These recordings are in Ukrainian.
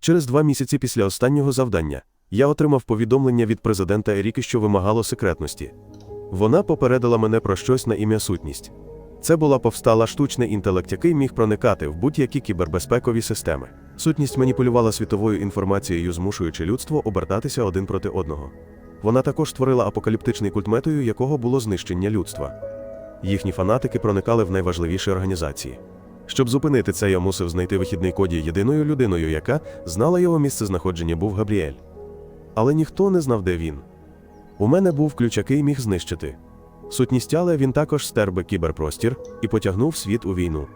Через два місяці після останнього завдання я отримав повідомлення від президента Еріки, що вимагало секретності. Вона попередила мене про щось на ім'я сутність. Це була повстала штучний інтелект, який міг проникати в будь-які кібербезпекові системи. Сутність маніпулювала світовою інформацією, змушуючи людство обертатися один проти одного. Вона також створила апокаліптичний культ метою, якого було знищення людства. Їхні фанатики проникали в найважливіші організації. Щоб зупинити це, я мусив знайти вихідний коді єдиною людиною, яка знала його місце знаходження, був Габріель. Але ніхто не знав, де він. У мене був ключ, який міг знищити. Сутність, але він також стер би кіберпростір і потягнув світ у війну.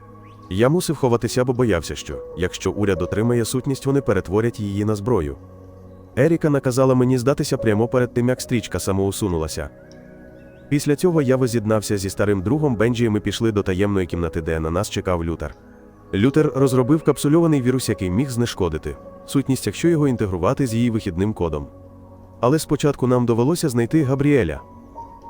Я мусив ховатися, бо боявся, що якщо уряд отримає сутність, вони перетворять її на зброю. Еріка наказала мені здатися прямо перед тим, як стрічка самоусунулася. Після цього я воз'єднався зі старим другом Бенджі, і ми пішли до таємної кімнати, де на нас чекав Лютер. Лютер розробив капсульований вірус, який міг знешкодити сутність, якщо його інтегрувати з її вихідним кодом. Але спочатку нам довелося знайти Габріеля.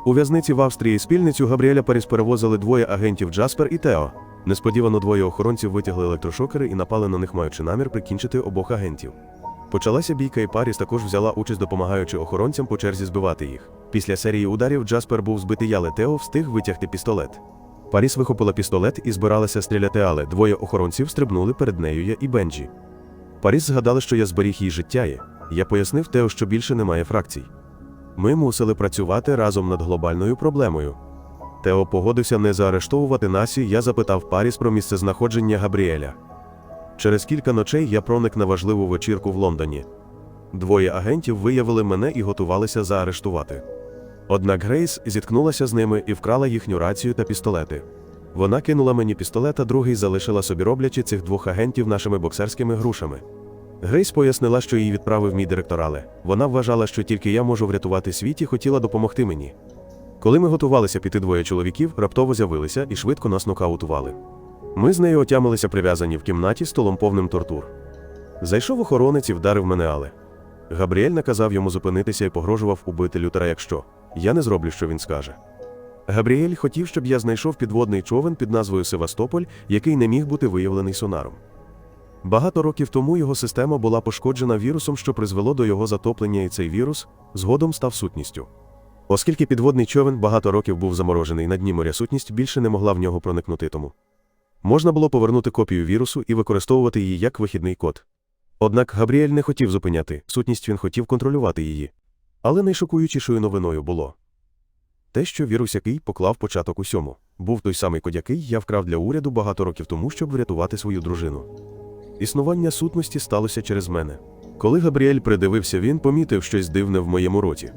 У в'язниці в Австрії спільницю Габріеля Паріс перевозили двоє агентів Джаспер і Тео. Несподівано двоє охоронців витягли електрошокери і напали на них, маючи намір прикінчити обох агентів. Почалася бійка, і Паріс також взяла участь, допомагаючи охоронцям по черзі збивати їх. Після серії ударів Джаспер був збитий, але Тео встиг витягти пістолет. Паріс вихопила пістолет і збиралася стріляти, але двоє охоронців стрибнули перед нею я і Бенджі. Паріс згадала, що я зберіг їй життя. і Я пояснив Тео, що більше немає фракцій. Ми мусили працювати разом над глобальною проблемою. Тео погодився не заарештовувати нас, і я запитав Паріс про місцезнаходження Габріеля. Через кілька ночей я проник на важливу вечірку в Лондоні. Двоє агентів виявили мене і готувалися заарештувати. Однак Грейс зіткнулася з ними і вкрала їхню рацію та пістолети. Вона кинула мені пістолет, а другий залишила собі роблячи цих двох агентів нашими боксерськими грушами. Грейс пояснила, що її відправив мій директор, але вона вважала, що тільки я можу врятувати світ і хотіла допомогти мені. Коли ми готувалися піти двоє чоловіків, раптово з'явилися і швидко нас нокаутували. Ми з нею отямилися прив'язані в кімнаті столом повним тортур. Зайшов охоронець і вдарив мене, але. Габріель наказав йому зупинитися і погрожував убити Лютера, якщо я не зроблю, що він скаже. Габріель хотів, щоб я знайшов підводний човен під назвою Севастополь, який не міг бути виявлений сонаром. Багато років тому його система була пошкоджена вірусом, що призвело до його затоплення, і цей вірус згодом став сутністю. Оскільки підводний човен багато років був заморожений на дні моря, сутність більше не могла в нього проникнути тому. Можна було повернути копію вірусу і використовувати її як вихідний код. Однак Габріель не хотів зупиняти сутність, він хотів контролювати її. Але найшокуючішою новиною було те, що вірус, який поклав початок усьому, був той самий код, який я вкрав для уряду багато років тому, щоб врятувати свою дружину. Існування сутності сталося через мене. Коли Габріель придивився, він помітив щось дивне в моєму роті.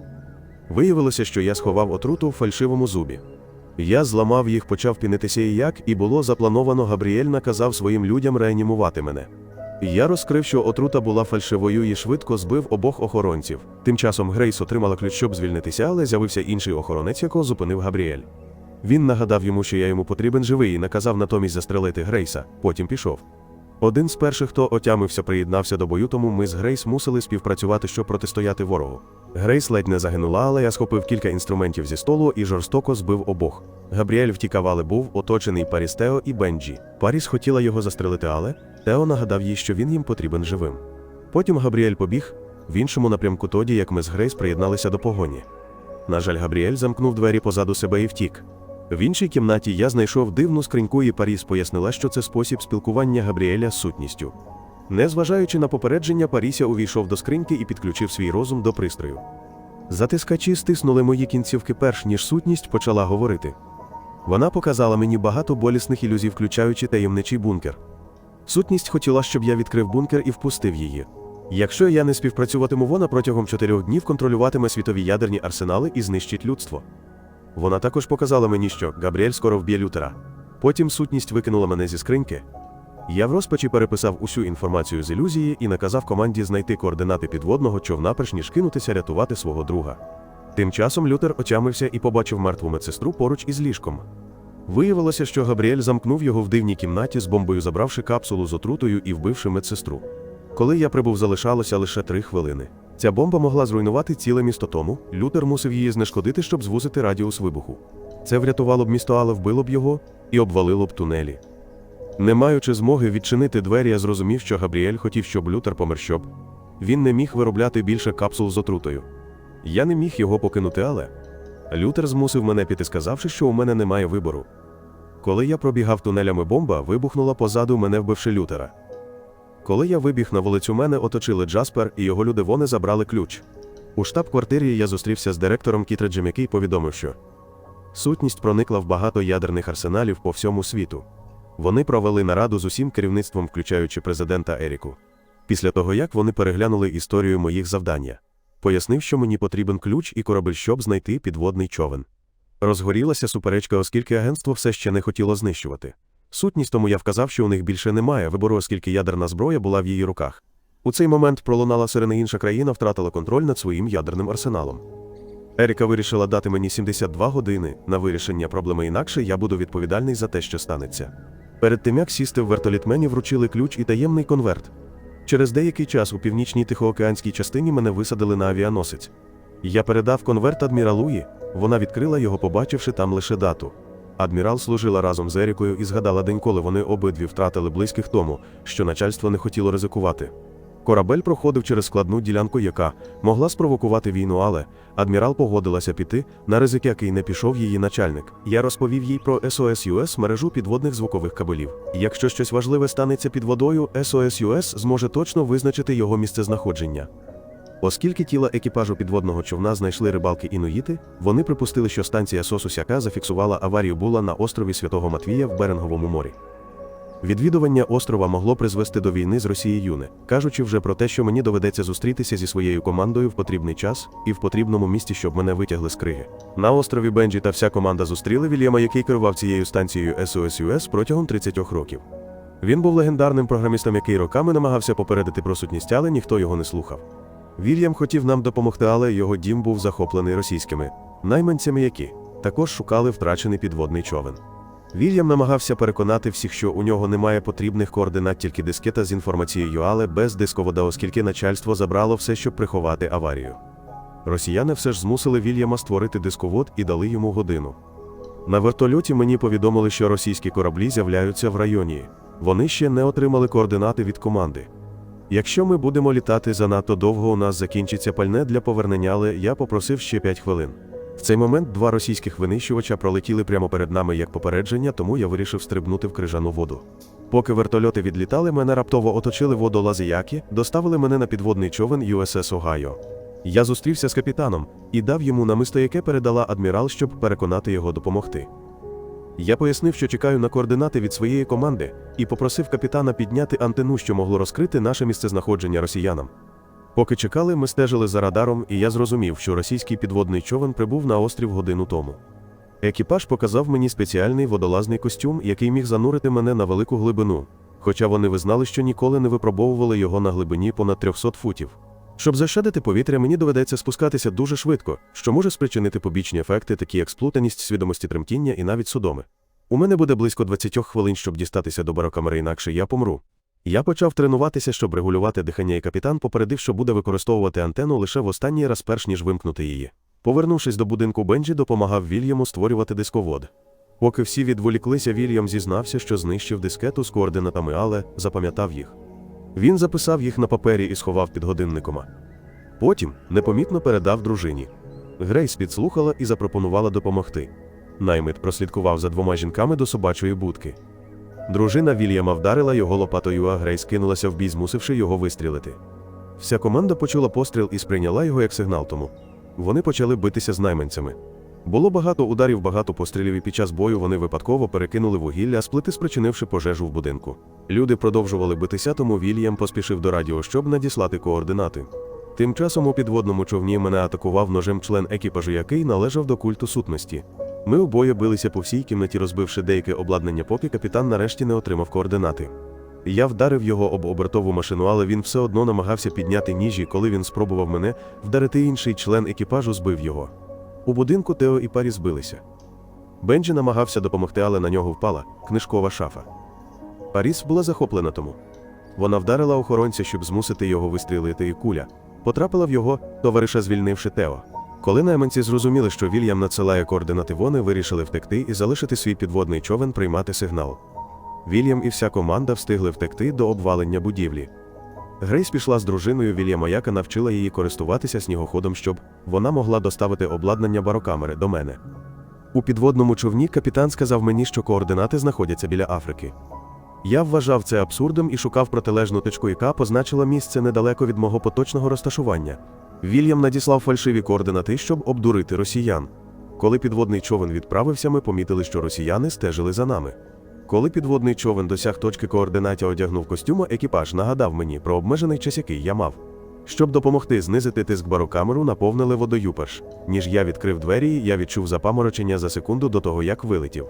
Виявилося, що я сховав отруту в фальшивому зубі. Я зламав їх, почав пінитися і як, і було заплановано, Габріель наказав своїм людям реанімувати мене. Я розкрив, що отрута була фальшивою і швидко збив обох охоронців. Тим часом Грейс отримала ключ, щоб звільнитися, але з'явився інший охоронець, якого зупинив Габріель. Він нагадав йому, що я йому потрібен живий, і наказав натомість застрелити Грейса, потім пішов. Один з перших, хто отямився, приєднався до бою, тому ми з Грейс мусили співпрацювати, щоб протистояти ворогу. Грейс ледь не загинула, але я схопив кілька інструментів зі столу і жорстоко збив обох. Габріель втікав, але був оточений Паріс Тео і Бенджі. Паріс хотіла його застрелити, але Тео нагадав їй, що він їм потрібен живим. Потім Габріель побіг в іншому напрямку тоді, як ми з Грейс приєдналися до погоні. На жаль, Габріель замкнув двері позаду себе і втік. В іншій кімнаті я знайшов дивну скриньку, і Паріс пояснила, що це спосіб спілкування Габріеля з сутністю. Незважаючи на попередження, Паріся увійшов до скриньки і підключив свій розум до пристрою. Затискачі стиснули мої кінцівки перш ніж сутність почала говорити. Вона показала мені багато болісних ілюзій, включаючи таємничий бункер. Сутність хотіла, щоб я відкрив бункер і впустив її. Якщо я не співпрацюватиму, вона протягом чотирьох днів контролюватиме світові ядерні арсенали і знищить людство. Вона також показала мені, що Габріель скоро вб'є Лютера. Потім сутність викинула мене зі скриньки. Я в розпачі переписав усю інформацію з ілюзії і наказав команді знайти координати підводного човна, перш ніж кинутися рятувати свого друга. Тим часом Лютер отямився і побачив мертву медсестру поруч із ліжком. Виявилося, що Габріель замкнув його в дивній кімнаті з бомбою, забравши капсулу з отрутою і вбивши медсестру. Коли я прибув, залишалося лише три хвилини. Ця бомба могла зруйнувати ціле місто тому, Лютер мусив її знешкодити, щоб звузити радіус вибуху. Це врятувало б місто, але вбило б його і обвалило б тунелі. Не маючи змоги відчинити двері, я зрозумів, що Габріель хотів, щоб Лютер помер щоб. Він не міг виробляти більше капсул з отрутою. Я не міг його покинути, але Лютер змусив мене піти, сказавши, що у мене немає вибору. Коли я пробігав тунелями бомба, вибухнула позаду мене вбивши Лютера. Коли я вибіг на вулицю, мене оточили Джаспер і його люди вони забрали ключ. У штаб-квартирі я зустрівся з директором Кітреджем, який повідомив, що сутність проникла в багато ядерних арсеналів по всьому світу. Вони провели нараду з усім керівництвом, включаючи президента Еріку. Після того, як вони переглянули історію моїх завдання, пояснив, що мені потрібен ключ і корабель, щоб знайти підводний човен. Розгорілася суперечка, оскільки агентство все ще не хотіло знищувати. Сутність тому я вказав, що у них більше немає вибору, оскільки ядерна зброя була в її руках. У цей момент пролунала сирена інша країна втратила контроль над своїм ядерним арсеналом. Еріка вирішила дати мені 72 години на вирішення проблеми, інакше я буду відповідальний за те, що станеться. Перед тим як сісти в вертоліт мені вручили ключ і таємний конверт. Через деякий час у північній тихоокеанській частині мене висадили на авіаносець. Я передав конверт адміралуї, вона відкрила його, побачивши там лише дату. Адмірал служила разом з Ерікою і згадала день, коли вони обидві втратили близьких тому, що начальство не хотіло ризикувати. Корабель проходив через складну ділянку, яка могла спровокувати війну, але адмірал погодилася піти на ризик, який не пішов її начальник. Я розповів їй про SOS US мережу підводних звукових кабелів. Якщо щось важливе станеться під водою, SOS US зможе точно визначити його місцезнаходження. Оскільки тіла екіпажу підводного човна знайшли рибалки інуїти, вони припустили, що станція Сосусяка зафіксувала аварію була на острові Святого Матвія в Беринговому морі. Відвідування острова могло призвести до війни з Росією, не кажучи вже про те, що мені доведеться зустрітися зі своєю командою в потрібний час і в потрібному місці, щоб мене витягли з криги. На острові Бенджі та вся команда зустріли Вільяма, який керував цією станцією SOS US протягом 30 років. Він був легендарним програмістом, який роками намагався попередити про сутність, але ніхто його не слухав. Вільям хотів нам допомогти, але його дім був захоплений російськими найманцями, які також шукали втрачений підводний човен. Вільям намагався переконати всіх, що у нього немає потрібних координат, тільки дискета з інформацією, але без дисковода, оскільки начальство забрало все, щоб приховати аварію. Росіяни все ж змусили Вільяма створити дисковод і дали йому годину. На вертольоті мені повідомили, що російські кораблі з'являються в районі. Вони ще не отримали координати від команди. Якщо ми будемо літати занадто довго, у нас закінчиться пальне для повернення, але я попросив ще 5 хвилин. В цей момент два російських винищувача пролетіли прямо перед нами як попередження, тому я вирішив стрибнути в крижану воду. Поки вертольоти відлітали, мене раптово оточили водолазияки, доставили мене на підводний човен USS Огайо. Я зустрівся з капітаном і дав йому намисто, яке передала адмірал, щоб переконати його допомогти. Я пояснив, що чекаю на координати від своєї команди, і попросив капітана підняти антенну, що могло розкрити наше місцезнаходження росіянам. Поки чекали, ми стежили за радаром, і я зрозумів, що російський підводний човен прибув на острів годину тому. Екіпаж показав мені спеціальний водолазний костюм, який міг занурити мене на велику глибину, хоча вони визнали, що ніколи не випробовували його на глибині понад 300 футів. Щоб защадити повітря, мені доведеться спускатися дуже швидко, що може спричинити побічні ефекти, такі як сплутаність свідомості тремтіння і навіть судоми. У мене буде близько 20 хвилин, щоб дістатися до барокамери, інакше я помру. Я почав тренуватися, щоб регулювати дихання, і капітан попередив, що буде використовувати антенну лише в останній раз, перш ніж вимкнути її. Повернувшись до будинку Бенджі, допомагав Вільяму створювати дисковод. Поки всі відволіклися, Вільям зізнався, що знищив дискету з координатами, але запам'ятав їх. Він записав їх на папері і сховав під годинником. Потім непомітно передав дружині. Грейс підслухала і запропонувала допомогти. Наймит прослідкував за двома жінками до собачої будки. Дружина Вільяма вдарила його лопатою, а Грейс кинулася в бій, змусивши його вистрілити. Вся команда почула постріл і сприйняла його як сигнал тому. Вони почали битися з найманцями. Було багато ударів, багато пострілів, і під час бою вони випадково перекинули вугілля, з плити спричинивши пожежу в будинку. Люди продовжували битися, тому Вільям поспішив до радіо, щоб надіслати координати. Тим часом у підводному човні мене атакував ножем член екіпажу, який належав до культу сутності. Ми обоє билися по всій кімнаті, розбивши деяке обладнання, поки капітан нарешті не отримав координати. Я вдарив його об обертову машину, але він все одно намагався підняти ніжі, коли він спробував мене вдарити інший член екіпажу, збив його. У будинку Тео і Парі збилися. Бенджі намагався допомогти, але на нього впала книжкова шафа. Паріс була захоплена тому. Вона вдарила охоронця, щоб змусити його вистрілити, і куля потрапила в його товариша, звільнивши Тео. Коли найманці зрозуміли, що Вільям надсилає координати, вони вирішили втекти і залишити свій підводний човен приймати сигнал. Вільям і вся команда встигли втекти до обвалення будівлі. Грейс пішла з дружиною Вільяма Яка навчила її користуватися снігоходом, щоб вона могла доставити обладнання барокамери до мене. У підводному човні капітан сказав мені, що координати знаходяться біля Африки. Я вважав це абсурдом і шукав протилежну точку, яка позначила місце недалеко від мого поточного розташування. Вільям надіслав фальшиві координати, щоб обдурити росіян. Коли підводний човен відправився, ми помітили, що росіяни стежили за нами. Коли підводний човен досяг точки координат, я одягнув костюм, екіпаж нагадав мені про обмежений час, який я мав. Щоб допомогти знизити тиск барокамеру, наповнили водою. Ніж я відкрив двері, я відчув запаморочення за секунду до того, як вилетів.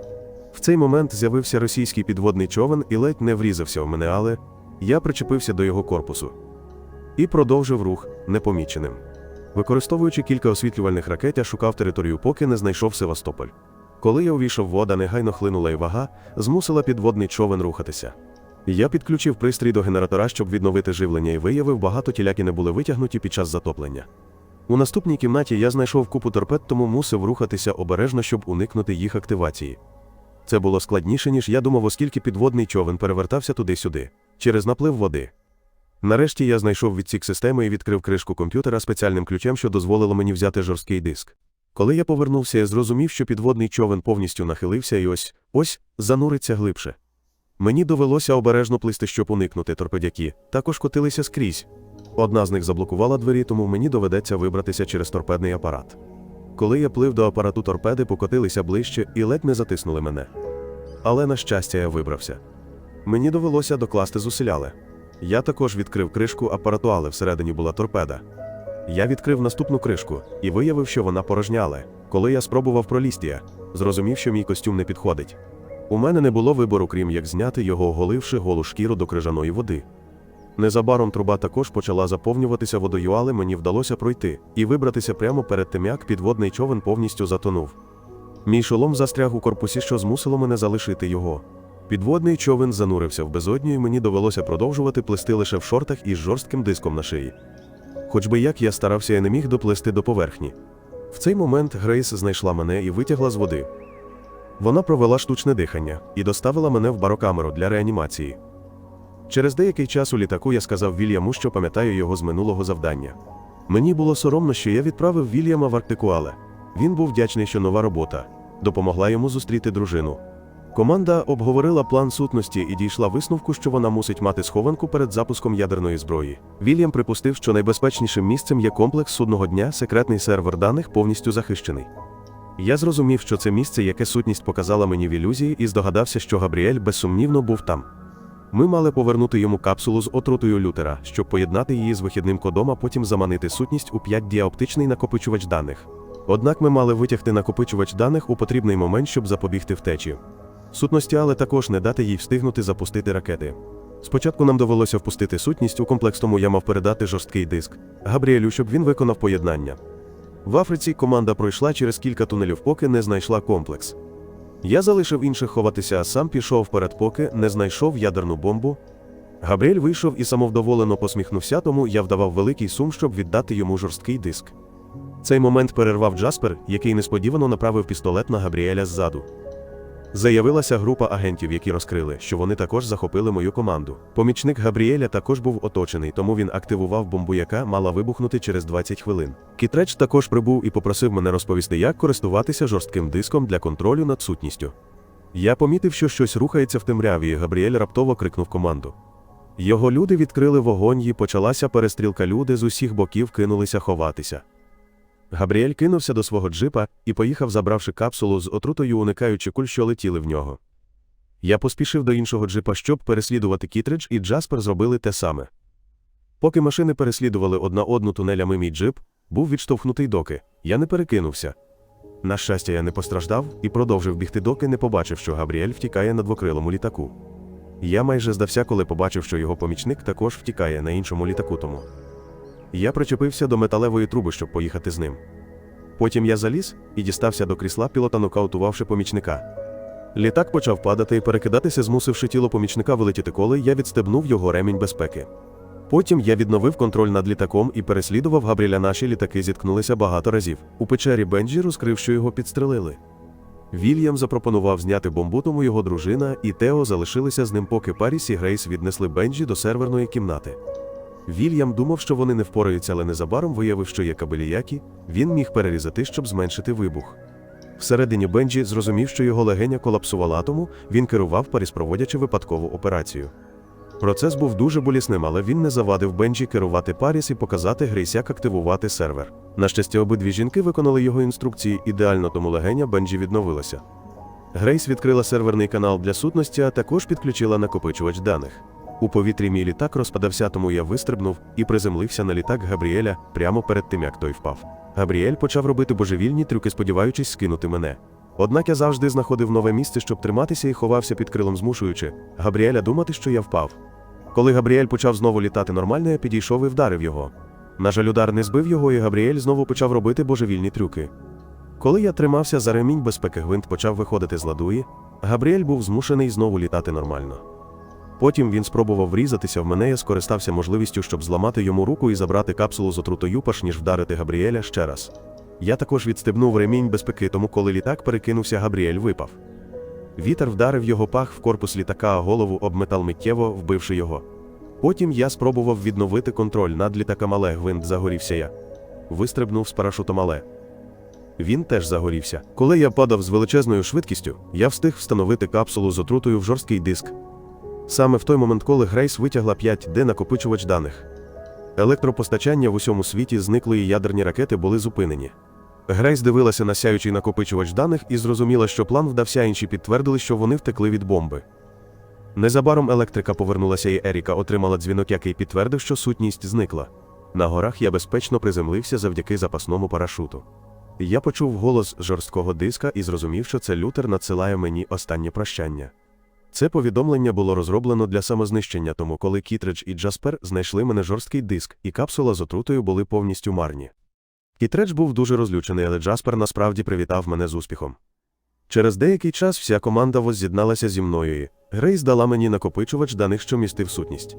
В цей момент з'явився російський підводний човен і ледь не врізався в мене, але я причепився до його корпусу і продовжив рух непоміченим. Використовуючи кілька освітлювальних ракет, я шукав територію, поки не знайшов Севастополь. Коли я увійшов вода, негайно хлинула і вага, змусила підводний човен рухатися. Я підключив пристрій до генератора, щоб відновити живлення, і виявив, багато тіляки не були витягнуті під час затоплення. У наступній кімнаті я знайшов купу торпед, тому мусив рухатися обережно, щоб уникнути їх активації. Це було складніше, ніж я думав, оскільки підводний човен перевертався туди-сюди, через наплив води. Нарешті я знайшов відсік системи і відкрив кришку комп'ютера спеціальним ключем, що дозволило мені взяти жорсткий диск. Коли я повернувся, я зрозумів, що підводний човен повністю нахилився і ось ось зануриться глибше. Мені довелося обережно плисти, щоб уникнути торпедяки, також котилися скрізь. Одна з них заблокувала двері, тому мені доведеться вибратися через торпедний апарат. Коли я плив до апарату торпеди, покотилися ближче і ледь не затиснули мене. Але, на щастя, я вибрався. Мені довелося докласти зусилляли. Я також відкрив кришку апарату, але всередині була торпеда. Я відкрив наступну кришку і виявив, що вона порожняла. Коли я спробував пролізти, зрозумів, що мій костюм не підходить. У мене не було вибору, крім як зняти його, оголивши голу шкіру до крижаної води. Незабаром труба також почала заповнюватися водою, але мені вдалося пройти і вибратися прямо перед тим, як підводний човен повністю затонув. Мій шолом застряг у корпусі, що змусило мене залишити його. Підводний човен занурився в безодню, і мені довелося продовжувати плисти лише в шортах із жорстким диском на шиї. Хоч би як я старався, я не міг доплисти до поверхні. В цей момент Грейс знайшла мене і витягла з води. Вона провела штучне дихання і доставила мене в барокамеру для реанімації. Через деякий час у літаку я сказав Вільяму, що пам'ятаю його з минулого завдання. Мені було соромно, що я відправив Вільяма в Арктикуале. Він був вдячний, що нова робота допомогла йому зустріти дружину. Команда обговорила план сутності і дійшла висновку, що вона мусить мати схованку перед запуском ядерної зброї. Вільям припустив, що найбезпечнішим місцем є комплекс судного дня, секретний сервер даних повністю захищений. Я зрозумів, що це місце, яке сутність показала мені в ілюзії, і здогадався, що Габріель безсумнівно був там. Ми мали повернути йому капсулу з отрутою лютера, щоб поєднати її з вихідним кодом, а потім заманити сутність у 5 діаоптичний накопичувач даних. Однак ми мали витягти накопичувач даних у потрібний момент, щоб запобігти втечі. Сутності, але також не дати їй встигнути запустити ракети. Спочатку нам довелося впустити сутність у комплекс, тому я мав передати жорсткий диск Габріелю, щоб він виконав поєднання. В Африці команда пройшла через кілька тунелів, поки не знайшла комплекс. Я залишив інших ховатися, а сам пішов вперед, поки не знайшов ядерну бомбу. Габріель вийшов і самовдоволено посміхнувся, тому я вдавав великий сум, щоб віддати йому жорсткий диск. Цей момент перервав Джаспер, який несподівано направив пістолет на Габріеля ззаду. Заявилася група агентів, які розкрили, що вони також захопили мою команду. Помічник Габріеля також був оточений, тому він активував бомбу, яка мала вибухнути через 20 хвилин. Кітреч також прибув і попросив мене розповісти, як користуватися жорстким диском для контролю над сутністю. Я помітив, що щось рухається в темряві, і Габріель раптово крикнув команду. Його люди відкрили вогонь, і почалася перестрілка. Люди з усіх боків кинулися ховатися. Габріель кинувся до свого джипа і поїхав, забравши капсулу з отрутою, уникаючи куль, що летіли в нього. Я поспішив до іншого джипа, щоб переслідувати Кітридж, і Джаспер зробили те саме. Поки машини переслідували одна одну тунелями, мій джип був відштовхнутий доки. Я не перекинувся. На щастя, я не постраждав і продовжив бігти, доки не побачив, що Габріель втікає на двокрилому літаку. Я майже здався, коли побачив, що його помічник також втікає на іншому літаку тому. Я причепився до металевої труби, щоб поїхати з ним. Потім я заліз і дістався до крісла пілота, нокаутувавши помічника. Літак почав падати і перекидатися, змусивши тіло помічника вилетіти, коли я відстебнув його ремінь безпеки. Потім я відновив контроль над літаком і переслідував Габріля. Наші літаки зіткнулися багато разів. У печері Бенджі розкрив, що його підстрелили. Вільям запропонував зняти бомбу, тому його дружина і Тео залишилися з ним, поки Паріс і Грейс віднесли Бенджі до серверної кімнати. Вільям думав, що вони не впораються, але незабаром виявив, що є кабелі, які він міг перерізати, щоб зменшити вибух. Всередині Бенджі зрозумів, що його легеня колапсувала, тому він керував Паріс, проводячи випадкову операцію. Процес був дуже болісним, але він не завадив Бенджі керувати Паріс і показати Грейс, як активувати сервер. На щастя, обидві жінки виконали його інструкції ідеально, тому легеня Бенджі відновилася. Грейс відкрила серверний канал для сутності, а також підключила накопичувач даних. У повітрі мій літак розпадався, тому я вистрибнув і приземлився на літак Габріеля прямо перед тим, як той впав. Габріель почав робити божевільні трюки, сподіваючись скинути мене. Однак я завжди знаходив нове місце, щоб триматися і ховався під крилом, змушуючи Габріеля думати, що я впав. Коли Габріель почав знову літати нормально, я підійшов і вдарив його. На жаль, удар не збив його, і Габріель знову почав робити божевільні трюки. Коли я тримався за ремінь безпеки, гвинт почав виходити з ладуї, Габріель був змушений знову літати нормально. Потім він спробував врізатися в мене, я скористався можливістю, щоб зламати йому руку і забрати капсулу з отрутою, перш ніж вдарити Габріеля ще раз. Я також відстебнув ремінь безпеки, тому коли літак перекинувся, Габріель випав. Вітер вдарив його пах в корпус літака, а голову об метал миттєво, вбивши його. Потім я спробував відновити контроль над літаком, але гвинт загорівся я. Вистрибнув з парашутом але. Він теж загорівся. Коли я падав з величезною швидкістю, я встиг встановити капсулу з отрутою в жорсткий диск. Саме в той момент, коли Грейс витягла 5D накопичувач даних. Електропостачання в усьому світі зникло і ядерні ракети були зупинені. Грейс дивилася на сяючий накопичувач даних і зрозуміла, що план вдався, інші підтвердили, що вони втекли від бомби. Незабаром електрика повернулася, і Еріка отримала дзвінок, який підтвердив, що сутність зникла. На горах я безпечно приземлився завдяки запасному парашуту. Я почув голос жорсткого диска і зрозумів, що це Лютер надсилає мені останнє прощання. Це повідомлення було розроблено для самознищення, тому коли Кітридж і Джаспер знайшли мене жорсткий диск, і капсула з отрутою були повністю марні. Кітридж був дуже розлючений, але Джаспер насправді привітав мене з успіхом. Через деякий час вся команда возз'єдналася зі мною і Грейс дала мені накопичувач даних, що містив сутність.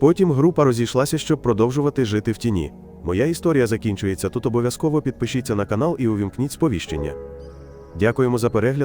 Потім група розійшлася, щоб продовжувати жити в тіні. Моя історія закінчується тут. Обов'язково підпишіться на канал і увімкніть сповіщення. Дякуємо за перегляд.